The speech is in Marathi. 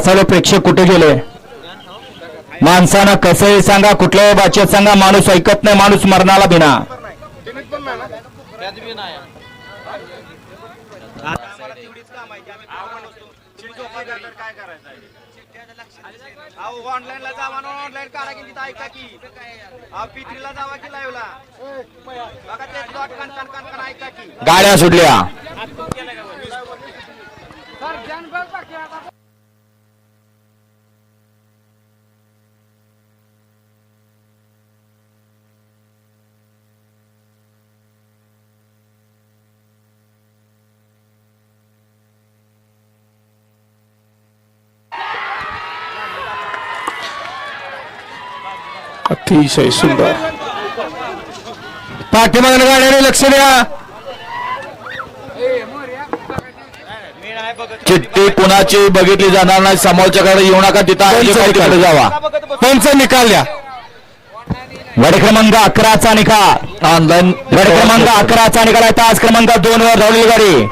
कासावले प्रेक्षक कुठे गेले? माणसानं कसंही सांगा कुठल्याही भाषेत सांगा माणूस ऐकत नाही माणूस मरणाला बिना ऑनलाईन ला जावा ऑनलाईन काढा की तिथं ऐका की. अहो, पित्रीला जावा की लाईव्हला बघा ते डॉट कन कन कन कन ऐका की. गाड्या सुटल्या. अतिशय सुंदर. पाठीमागल्या गाड्याने लक्ष द्या. चिठ्ठी कुणाची बघितली जाणार नाही समोरच्याकडे येऊ नका तिथं जावा. पंच निकाल द्या. गड क्रमांक अकराचा निकाल. ऑनलाईन गड क्रमांक अकराचा निकाल आहे तास क्रमांक दोन वर धावलेली गाडी.